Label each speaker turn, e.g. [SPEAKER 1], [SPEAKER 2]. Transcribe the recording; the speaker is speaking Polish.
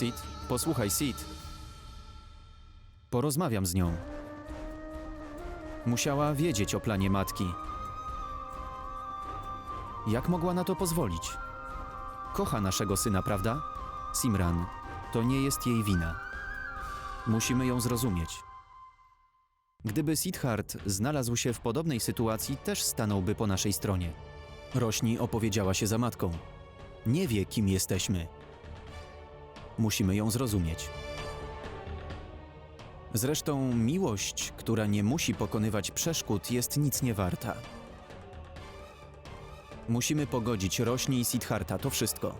[SPEAKER 1] Sid, posłuchaj, Sid. Porozmawiam z nią. Musiała wiedzieć o planie matki. Jak mogła na to pozwolić? Kocha naszego syna, prawda? Simran, to nie jest jej wina. Musimy ją zrozumieć. Gdyby Sidhart znalazł się w podobnej sytuacji, też stanąłby po naszej stronie. Rośni opowiedziała się za matką. Nie wie, kim jesteśmy. Musimy ją zrozumieć. Zresztą miłość, która nie musi pokonywać przeszkód, jest nic nie warta. Musimy pogodzić Rośni i Sidharta, to wszystko.